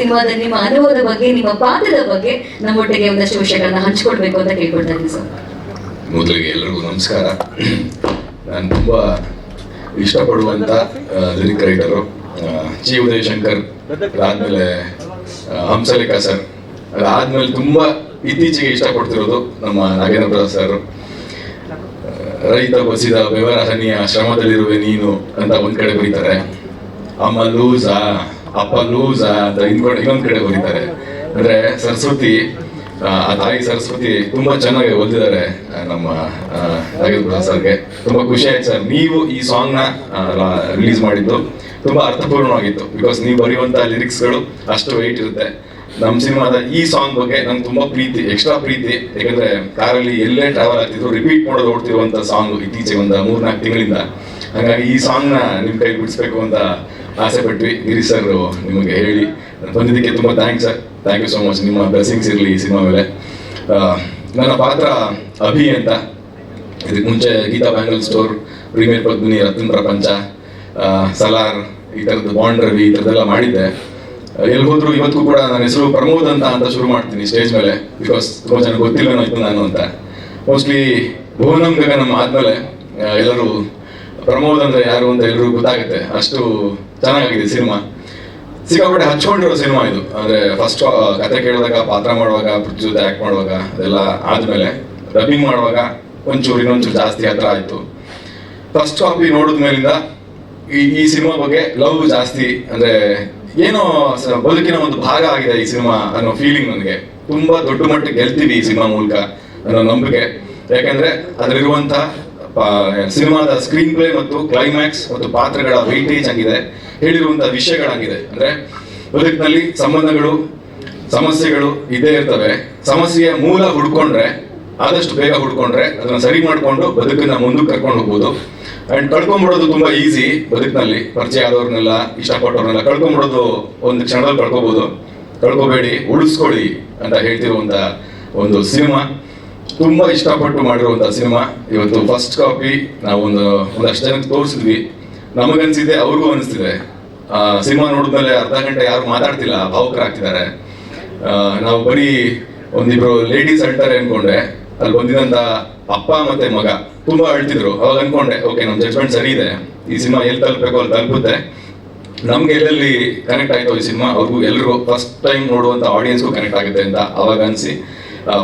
ಸಿನಿಮಾದ ನಿಮ್ಮ ಅನುಭವದ ಬಗ್ಗೆ, ನಿಮ್ಮ ಪಾತ್ರದ ಬಗ್ಗೆ ನಮ್ಮೊಟ್ಟಿಗೆ ಒಂದಷ್ಟು ವಿಷಯಗಳನ್ನ ಹಂಚಿಕೊಳ್ಬೇಕು ಅಂತ ಕೇಳ್ಕೊಳ್ತಾ ಸರ್. ಮೊದಲಿಗೆ ಎಲ್ಲರಿಗೂ ನಮಸ್ಕಾರ. ನಾನು ತುಂಬ ಇಷ್ಟಪಡುವಂಥ ಲಿರಿಕ್ ರೈಟರು ಜಿ ಉದಯಶಂಕರ್ ಅದಾದಮೇಲೆ ಹಂಸಲೇಖ ಸರ್. ಅದಾದಮೇಲೆ ತುಂಬ ಇತ್ತೀಚೆಗೆ ಇಷ್ಟಪಡ್ತಿರೋದು ನಮ್ಮ ನಾಗೇಂದ್ರ ಪ್ರಸಾದ್ ಸರ್ ರೈತ ಬಸಿದ ವ್ಯವಹಾರ ಶ್ರಮದಲ್ಲಿರುವೆ ನೀನು ಅಂತ ಒಂದ್ ಕಡೆ ಬರೀತಾರೆ. ಅಮ್ಮ ಲೂಸಾ ಅಪ್ಪ ಹಿಂದ್ಗಡೆ ಇನ್ನೊಂದ್ ಕಡೆ ಓದಿದ್ದಾರೆ ಅಂದ್ರೆ ಸರಸ್ವತಿ, ಆ ತಾಯಿ ಸರಸ್ವತಿ ತುಂಬಾ ಚೆನ್ನಾಗಿ ಓದಿದ್ದಾರೆ ನಮ್ಮ ಸರ್ಗೆ ತುಂಬಾ ಖುಷಿ ಆಯ್ತು ಸರ್. ನೀವು ಈ ಸಾಂಗ್ನ ರಿಲೀಸ್ ಮಾಡಿದ್ದು ತುಂಬಾ ಅರ್ಥಪೂರ್ಣವಾಗಿತ್ತು. ಬಿಕಾಸ್ ನೀವು ಬರೆಯುವಂತ ಲಿರಿಕ್ಸ್ಗಳು ಅಷ್ಟು ವೆಯ್ಟ್ ಇರುತ್ತೆ. ನಮ್ಮ ಸಿನಿಮಾದ ಈ ಸಾಂಗ್ ಬಗ್ಗೆ ನಂಗೆ ತುಂಬಾ ಪ್ರೀತಿ ಎಕ್ಸ್ಟ್ರಾ ಪ್ರೀತಿ. ಯಾಕಂದ್ರೆ ಕಾರಲ್ಲಿ ಎಲ್ಲೇ ಟ್ರಾವೆಲ್ ಆಗ್ತಿದ್ರು ರಿಪೀಟ್ ಮಾಡೋದು ಓಡ್ತಿರುವಂತ ಸಾಂಗ್ ಇತ್ತೀಚೆಗೆ ಒಂದು ಮೂರ್ನಾಲ್ಕು ತಿಂಗಳಿಂದ. ಹಾಗಾಗಿ ಈ ಸಾಂಗ್ನ ನಿಮ್ ಕೈ ಬಿಡಿಸ್ಬೇಕು ಅಂತ ಆಸೆ ಪಟ್ವಿ. ಗಿರಿ ಸರ್ ನಿಮಗೆ ಹೇಳಿ. ಬಂದಿದ್ದಕ್ಕೆ ತುಂಬ thanks sir thank you so much ನಿಮ್ಮ ಬ್ಲೆಸ್ಸಿಂಗ್ಸ್ ಇರಲಿ ಈ ಸಿನಿಮಾ ಮೇಲೆ. ನನ್ನ ಪಾತ್ರ ಅಭಿ ಅಂತ. ಇದಕ್ಕೆ ಮುಂಚೆ Geetha bangle store premier Padmini, Ratna Prapancha Salaar, ಈ ಥರದ್ದು ಬಾಂಡ್ ರವಿ, ಈ ಥರದ್ದೆಲ್ಲ ಮಾಡಿದ್ದೆ. ಎಲ್ಲಿ ಹೋದ್ರು ಇವತ್ತು ಕೂಡ ನನ್ನ ಹೆಸರು ಪ್ರಮೋದ್ ಅಂತ ಅಂತ ಶುರು ಮಾಡ್ತೀನಿ ಸ್ಟೇಜ್ ಮೇಲೆ. ಬಿಕಾಸ್ ತುಂಬ ಜನ ಗೊತ್ತಿಲ್ಲ ಇತ್ತು ನಾನು ಅಂತ. ಮೋಸ್ಟ್ಲಿ ಭುವನಂ ಗಗನಂ ಆದ್ಮೇಲೆ ಎಲ್ಲರೂ ಪ್ರಮೋದ್ ಅಂದ್ರೆ ಯಾರು ಅಂತ ಎಲ್ಲರೂ ಗೊತ್ತಾಗುತ್ತೆ. ಅಷ್ಟು ಚೆನ್ನಾಗಿದೆ ಸಿನಿಮಾ. ಸಿಕ್ಕಾಪಟ್ಟೆ ಹಚ್ಕೊಂಡಿರೋ ಸಿನಿಮಾ ಇದು. ಅಂದ್ರೆ ಫಸ್ಟ್ ಕತೆ ಕೇಳಿದಾಗ, ಪಾತ್ರ ಮಾಡುವಾಗ ಪೃಥ್ವಿ ಜೊತೆ ಆಕ್ಟ್ ಮಾಡುವಾಗ, ಅದೆಲ್ಲ ಆದ್ಮೇಲೆ ರಬ್ಬಿಂಗ್ ಮಾಡುವಾಗ ಒಂಚೂರು ಇನ್ನೊಂಚೂರು ಜಾಸ್ತಿ ಹತ್ರ ಆಯ್ತು. ಫಸ್ಟ್ ಕಾಪಿ ನೋಡಿದ ಮೇಲಿಂದ ಈ ಈ ಸಿನಿಮಾ ಬಗ್ಗೆ ಲವ್ ಜಾಸ್ತಿ, ಅಂದ್ರೆ ಏನೋ ಬದುಕಿನ ಒಂದು ಭಾಗ ಆಗಿದೆ ಈ ಸಿನಿಮಾ ಅನ್ನೋ ಫೀಲಿಂಗ್ ನನಗೆ. ತುಂಬಾ ದೊಡ್ಡ ಮಟ್ಟಿಗೆ ಗೆಲ್ತೀವಿ ಈ ಸಿನಿಮಾ ಮೂಲಕ ಅನ್ನೋ ನಂಬಿಕೆ. ಯಾಕಂದ್ರೆ ಅದರಲ್ಲಿರುವಂತ ಸಿನಿಮಾದ ಸ್ಕ್ರೀನ್ ಪ್ಲೇ ಮತ್ತು ಕ್ಲೈಮ್ಯಾಕ್ಸ್ ಮತ್ತು ಪಾತ್ರಗಳ ವೈಟೇಜ್ ಆಗಿದೆ ಹೇಳಿರುವಂತ ವಿಷಯಗಳಾಗಿದೆ. ಅಂದ್ರೆ ಬದುಕಿನಲ್ಲಿ ಸಂಬಂಧಗಳು, ಸಮಸ್ಯೆಗಳು ಇದ್ದೇ ಇರ್ತವೆ. ಸಮಸ್ಯೆಯ ಮೂಲ ಹುಡ್ಕೊಂಡ್ರೆ, ಆದಷ್ಟು ಬೇಗ ಹುಡ್ಕೊಂಡ್ರೆ ಅದನ್ನ ಸರಿ ಮಾಡ್ಕೊಂಡು ಬದುಕನ್ನ ಮುಂದಕ್ಕೆ ಕರ್ಕೊಂಡು ಹೋಗ್ಬೋದು. ಅಂಡ್ ಕಳ್ಕೊಂಡ್ಬಿಡೋದು ತುಂಬಾ ಈಸಿ ಬದುಕಿನಲ್ಲಿ. ಪರಿಚಯ ಆದವ್ರನ್ನೆಲ್ಲ, ಇಷ್ಟಪಟ್ಟವ್ರನ್ನೆಲ್ಲ ಕಳ್ಕೊಂಡ್ಬಿಡೋದು ಒಂದು ಕ್ಷಣದಲ್ಲಿ ಕಳ್ಕೊಬಹುದು ಕಳ್ಕೊಬೇಡಿ, ಉಳಿಸ್ಕೊಳ್ಳಿ ಅಂತ ಹೇಳ್ತಿರುವಂತ ಒಂದು ಸಿನಿಮಾ. ತುಂಬಾ ಇಷ್ಟಪಟ್ಟು ಮಾಡಿರುವಂತ ಸಿನಿಮಾ. ಇವತ್ತು ಫಸ್ಟ್ ಕಾಪಿ ನಾವೊಂದು ಒಂದು ಒಂದಷ್ಟು ಜನಕ್ಕೆ ತೋರಿಸಿದ್ವಿ. ನಮಗನ್ಸಿದೆ, ಅವ್ರಿಗೂ ಅನಿಸ್ತಿದೆ. ಸಿನಿಮಾ ನೋಡಿದ್ಮೇಲೆ ಅರ್ಧ ಗಂಟೆ ಯಾರು ಮಾತಾಡ್ತಿಲ್ಲ, ಭಾವುಕರಾಗ್ತಿದ್ದಾರೆ. ನಾವು ಬರೀ ಒಂದಿಬ್ರು ಲೇಡೀಸ್ ಅಳ್ತಾರೆ ಅನ್ಕೊಂಡೆ. ಅಲ್ಲಿ ಬಂದಿದಂತ ಅಪ್ಪ ಮತ್ತೆ ಮಗ ತುಂಬಾ ಅಳ್ತಿದ್ರು. ಅವಾಗ ಅನ್ಕೊಂಡೆ ಓಕೆ ನಮ್ಮ ಜಡ್ಜ್ಮೆಂಟ್ ಸರಿ ಇದೆ. ಈ ಸಿನಿಮಾ ಎಲ್ಲಿ ತಲುಪಬೇಕು, ಅಲ್ಲಿ ತಲುಪುತ್ತೆ. ನಮ್ಗೆ ಎಲ್ಲೆಲ್ಲಿ ಕನೆಕ್ಟ್ ಆಯ್ತು ಈ ಸಿನಿಮಾ, ಅವ್ರಿಗೂ ಎಲ್ಲರೂ ಫಸ್ಟ್ ಟೈಮ್ ನೋಡುವಂತ ಆಡಿಯನ್ಸ್ಗೂ ಕನೆಕ್ಟ್ ಆಗುತ್ತೆ ಅಂತ ಅವಾಗ ಅನ್ಸಿ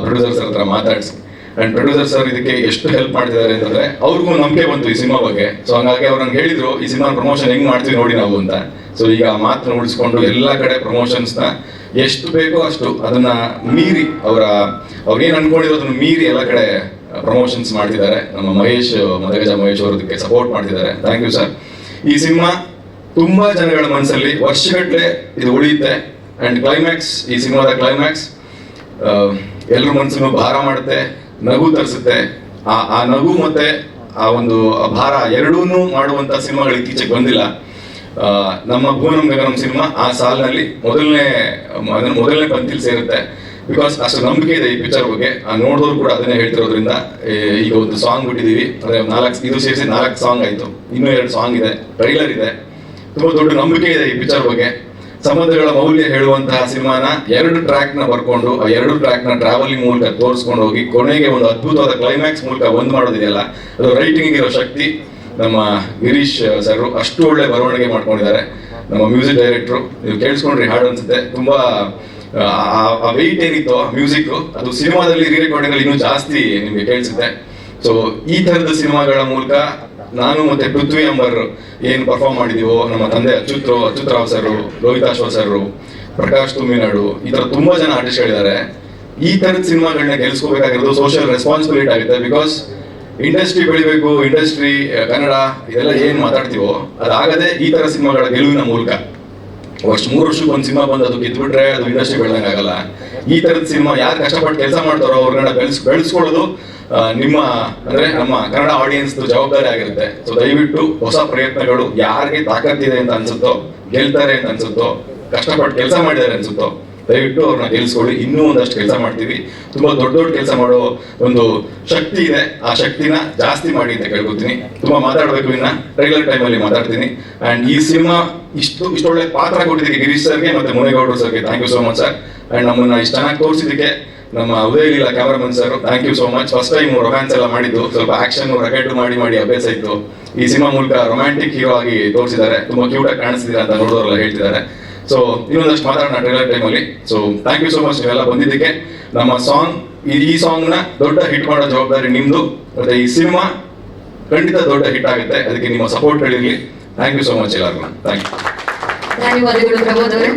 ಪ್ರೊಡ್ಯೂಸರ್ ಸರ್ ಹತ್ರ ಮಾತಾಡಿಸಿ. ಅಂಡ್ ಪ್ರೊಡ್ಯೂಸರ್ ಸರ್ ಇದಕ್ಕೆ ಎಷ್ಟು ಹೆಲ್ಪ್ ಮಾಡ್ತಿದ್ದಾರೆ ಅಂತಂದ್ರೆ, ಅವ್ರಿಗೂ ನಂಬಿಕೆ ಬಂತು ಈ ಸಿನಿಮಾ ಬಗ್ಗೆ. ಸೊ ಹಂಗಾಗಿ ಅವ್ರು ನಂಗೆ ಹೇಳಿದ್ರು, ಈ ಸಿನಿಮಾ ಪ್ರಮೋಷನ್ ಹೆಂಗ್ ಮಾಡ್ತೀವಿ ನೋಡಿ ನಾವು ಅಂತ. ಸೊ ಈಗ ಮಾತನ್ನ ಉಳಿಸ್ಕೊಂಡು ಎಲ್ಲಾ ಕಡೆ ಪ್ರಮೋಷನ್ಸ್ನ ಎಷ್ಟು ಬೇಕೋ ಅಷ್ಟು ಅದನ್ನ ಮೀರಿ ಅವರ, ಅವ್ರೇನು ಅನ್ಕೊಂಡಿರೋ ಅದನ್ನ ಮೀರಿ ಎಲ್ಲ ಕಡೆ ಪ್ರಮೋಷನ್ಸ್ ಮಾಡ್ತಿದ್ದಾರೆ. ನಮ್ಮ ಮಹೇಶ್ ಮದಗಜ ಮಹೇಶ್ ಅವರು ಇದಕ್ಕೆ ಸಪೋರ್ಟ್ ಮಾಡ್ತಿದ್ದಾರೆ. ಥ್ಯಾಂಕ್ ಯು ಸರ್ ಈ ಸಿನಿಮಾ ತುಂಬಾ ಜನಗಳ ಮನಸ್ಸಲ್ಲಿ ವರ್ಷಗಟ್ಟಲೆ ಇದು ಉಳಿಯುತ್ತೆ. ಅಂಡ್ ಕ್ಲೈಮ್ಯಾಕ್ಸ್ ಈ ಸಿನಿಮಾದ ಕ್ಲೈಮ್ಯಾಕ್ಸ್ ಎಲ್ಲರ ಮನಸ್ಸನ್ನು ಭಾರ ಮಾಡುತ್ತೆ, ನಗು ತರಿಸುತ್ತೆ. ಆ ಆ ನಗು ಮತ್ತೆ ಆ ಒಂದು ಭಾರ ಎರಡೂನು ಮಾಡುವಂತ ಸಿನಿಮಾಗಳು ಇತ್ತೀಚೆಗೆ ಬಂದಿಲ್ಲ. ನಮ್ಮ ಭುವನಂ ಗಗನಂ ಸಿನಿಮಾ ಆ ಸಾಲಿನಲ್ಲಿ ಮೊದಲನೇ ಮೊದಲನೇ ಪಂಕ್ತಿಲಿ ಸೇರುತ್ತೆ. ಬಿಕಾಸ್ ಅಷ್ಟು ನಂಬಿಕೆ ಇದೆ ಈ ಪಿಕ್ಚರ್ ಬಗ್ಗೆ. ಆ ನೋಡಿದವ್ರು ಕೂಡ ಅದನ್ನೇ ಹೇಳ್ತಿರೋದ್ರಿಂದ ಈಗ ಒಂದು ಸಾಂಗ್ ಬಿಟ್ಟಿದೀವಿ ಅಂದ್ರೆ ನಾಲ್ಕು, ಇದು ಸೇರಿಸಿ ನಾಲ್ಕು ಸಾಂಗ್ ಆಯ್ತು. ಇನ್ನೂ ಎರಡು ಸಾಂಗ್ ಇದೆ ಟ್ರೈಲರ್ ಇದೆ. ತುಂಬಾ ದೊಡ್ಡ ನಂಬಿಕೆ ಇದೆ ಈ ಪಿಕ್ಚರ್ ಬಗ್ಗೆ. ಸಂಬಂಧಗಳ ಮೌಲ್ಯ ಹೇಳುವಂತಹ ಸಿನಿಮಾನ ಎರಡು ಟ್ರ್ಯಾಕ್ನ ಬರ್ಕೊಂಡು, ಆ ಎರಡು ಟ್ರ್ಯಾಕ್ನ ಟ್ರಾವೆಲಿಂಗ್ ಮೂಲಕ ತೋರಿಸ್ಕೊಂಡು ಹೋಗಿ ಕೊನೆಗೆ ಒಂದು ಅದ್ಭುತವಾದ ಕ್ಲೈಮ್ಯಾಕ್ಸ್ ಮೂಲಕ ಒಂದ್ ಮಾಡೋದಿದೆಯಲ್ಲ, ಅದು ರೈಟಿಂಗ್ ಇರೋ ಶಕ್ತಿ. ನಮ್ಮ ಗಿರೀಶ್ ಸರ್ ಅಷ್ಟು ಒಳ್ಳೆ ಬರವಣಿಗೆ ಮಾಡ್ಕೊಂಡಿದ್ದಾರೆ. ನಮ್ಮ ಮ್ಯೂಸಿಕ್ ಡೈರೆಕ್ಟ್ರು ನೀವು ಕೇಳಿಸ್ಕೊಂಡ್ರಿ ಹಾಡು ಅನ್ಸುತ್ತೆ. ತುಂಬಾ, ಆ ವೆಯ್ಟ್ ಏನಿತ್ತು ಮ್ಯೂಸಿಕ್ ಅದು ಸಿನಿಮಾದಲ್ಲಿ ರೀ ರೆಕಾರ್ಡಿಂಗ್ ಇನ್ನೂ ಜಾಸ್ತಿ ನಿಮ್ಗೆ ಕೇಳಿಸುತ್ತೆ. ಸೊ ಈ ತರದ ಸಿನಿಮಾಗಳ ಮೂಲಕ ನಾನು ಮತ್ತೆ ಪೃಥ್ವಿ ಅಂಬರ್ ಏನು ಪರ್ಫಾರ್ಮ್ ಮಾಡಿದೀವೋ ನಮ್ಮ ತಂದೆ ಅಚ್ಯುತ್ ಅಚ್ಯುತ್ ರಾವ್ ಸರ್ ರೋಹಿತಾಶ್ವ ಸರ್ ಪ್ರಕಾಶ್ ತುಮಿನಾಡು ಈ ತರ ತುಂಬಾ ಜನ ಆರ್ಟಿಸ್ಟ್ ಆರ್ಟಿಸ್ಟ್ಗಳಿದ್ದಾರೆ ಈ ತರದ ಸಿನಿಮಾಗಳನ್ನ ಗೆಲ್ಸ್ಕೋಬೇಕಾಗಿರೋದು ಸೋಷಿಯಲ್ ರೆಸ್ಪಾನ್ಸಿಬಿಲಿಟಿ ಆಗುತ್ತೆ ಬಿಕಾಸ್ ಇಂಡಸ್ಟ್ರಿ ಬೆಳಿಬೇಕು ಇಂಡಸ್ಟ್ರಿ ಕನ್ನಡ, ಇದೆಲ್ಲ ಏನ್ ಮಾತಾಡ್ತೀವೋ ಅದಾಗದೆ ಈ ತರ ಸಿನಿಮಾಗಳ ಗೆಲುವಿನ ಮೂಲಕ. ವರ್ಷ ಮೂರು ವರ್ಷಕ್ಕೆ ಒಂದು ಸಿನಿಮಾ ಬಂದು ಅದು ಗೆದ್ಬಿಟ್ರೆ ಅದು ಇಂಡಸ್ಟ್ರಿ ಬೆಳ್ದಂಗಾಗಲ್ಲ. ಈ ತರದ ಸಿನಿಮಾ ಯಾರು ಕಷ್ಟಪಟ್ಟು ಕೆಲಸ ಮಾಡ್ತಾರೋ ಅವ್ರನ್ನ ಬೆಳೆಸ್, ಬೆಳೆಸ್ಕೊಳ್ಳೋದು ನಿಮ್ಮ, ಅಂದ್ರೆ ನಮ್ಮ ಕನ್ನಡ ಆಡಿಯನ್ಸ್ ಜವಾಬ್ದಾರಿ ಆಗಿರುತ್ತೆ. ಸೊ ದಯವಿಟ್ಟು ಹೊಸ ಪ್ರಯತ್ನಗಳು ಯಾರಿಗೆ ತಾಕತ್ತಿದೆ ಅಂತ ಅನ್ಸುತ್ತೋ, ಗೆಲ್ತಾರೆ ಅಂತ ಅನ್ಸುತ್ತೋ, ಕಷ್ಟಪಟ್ಟು ಕೆಲಸ ಮಾಡಿದ್ದಾರೆ ಅನ್ಸುತ್ತೋ, ದಯವಿಟ್ಟು ಅವ್ರನ್ನ ಗೆಲ್ಸ್ಕೊಳ್ಳಿ. ಇನ್ನೂ ಒಂದಷ್ಟು ಕೆಲಸ ಮಾಡ್ತೀವಿ. ತುಂಬಾ ದೊಡ್ಡ ದೊಡ್ಡ ಕೆಲಸ ಮಾಡೋ ಒಂದು ಶಕ್ತಿ ಇದೆ. ಆ ಶಕ್ತಿನ ಜಾಸ್ತಿ ಮಾಡಿ ಅಂತ ಕೇಳ್ಕೊತೀನಿ. ತುಂಬಾ ಮಾತಾಡಬೇಕು ಇನ್ನ. ರೆಗ್ಯುಲರ್ ಅಲ್ಲಿ ಮಾತಾಡ್ತೀನಿ. ಅಂಡ್ ಈ ಸಿನಿಮಾ ಇಷ್ಟು ಇಷ್ಟೊಳ್ಳೆ ಪಾತ್ರ ಕೊಟ್ಟಿದ್ದಕ್ಕೆ ಗಿರೀಶ್ ಸರ್ಗೆ ಮತ್ತೆ ಮುನೇಗೌಡರು ಸರ್ಗೆ thank you so much sir and ನಮ್ಮನ್ನ ಇಷ್ಟು ಚೆನ್ನಾಗಿ ತೋರಿಸಿದ್ದಕ್ಕೆ ನಮ್ಮ ಉದಯಗಿಲ್ಲ Leela cameraman sir. Thank you so much first time romance ಎಲ್ಲ ಮಾಡಿದ್ದು. ಸ್ವಲ್ಪ ಆಕ್ಷನ್ ರಕೆಟ್ ಮಾಡಿ ಮಾಡಿ ಅಭ್ಯಾಸ ಇತ್ತು. ಈ ಸಿನಿಮಾ ಮೂಲಕ ರೊಮ್ಯಾಂಟಿಕ್ ಹೀರೋ ಆಗಿ ತೋರಿಸಿದ್ದಾರೆ. ತುಂಬಾ ಕ್ಯೂಟ್ ಆಗಿ ಕಾಣಿಸ್ತಿದ್ದೀರಾ ಅಂತ ನೋಡೋರೆಲ್ಲ ಹೇಳ್ತಿದ್ದಾರೆ. ಸೊ ಇನ್ನೊಂದಷ್ಟು ಮಾತಾಡೋಣ ಟ್ರೈಲರ್ ಟೈಮಲ್ಲಿ so thank you so much ನೀವೆಲ್ಲ ಬಂದಿದ್ದಕ್ಕೆ. ನಮ್ಮ ಸಾಂಗ್ ಈ ಸಾಂಗ್ನ ದೊಡ್ಡ ಹಿಟ್ ಮಾಡೋ ಜವಾಬ್ದಾರಿ ನಿಮ್ದು. ಮತ್ತೆ ಈ ಸಿನಿಮಾ ಖಂಡಿತ ದೊಡ್ಡ ಹಿಟ್ ಆಗುತ್ತೆ. ಅದಕ್ಕೆ ನಿಮ್ಮ ಸಪೋರ್ಟ್ ಹೇಳಿರ್ಲಿ. ಥ್ಯಾಂಕ್ ಯು ಸೋ ಮಚ್ ಎಲ್ಲರಿಗೂ ಥ್ಯಾಂಕ್ ಯು ಧನ್ಯವಾದಗಳು ಅವರೇ.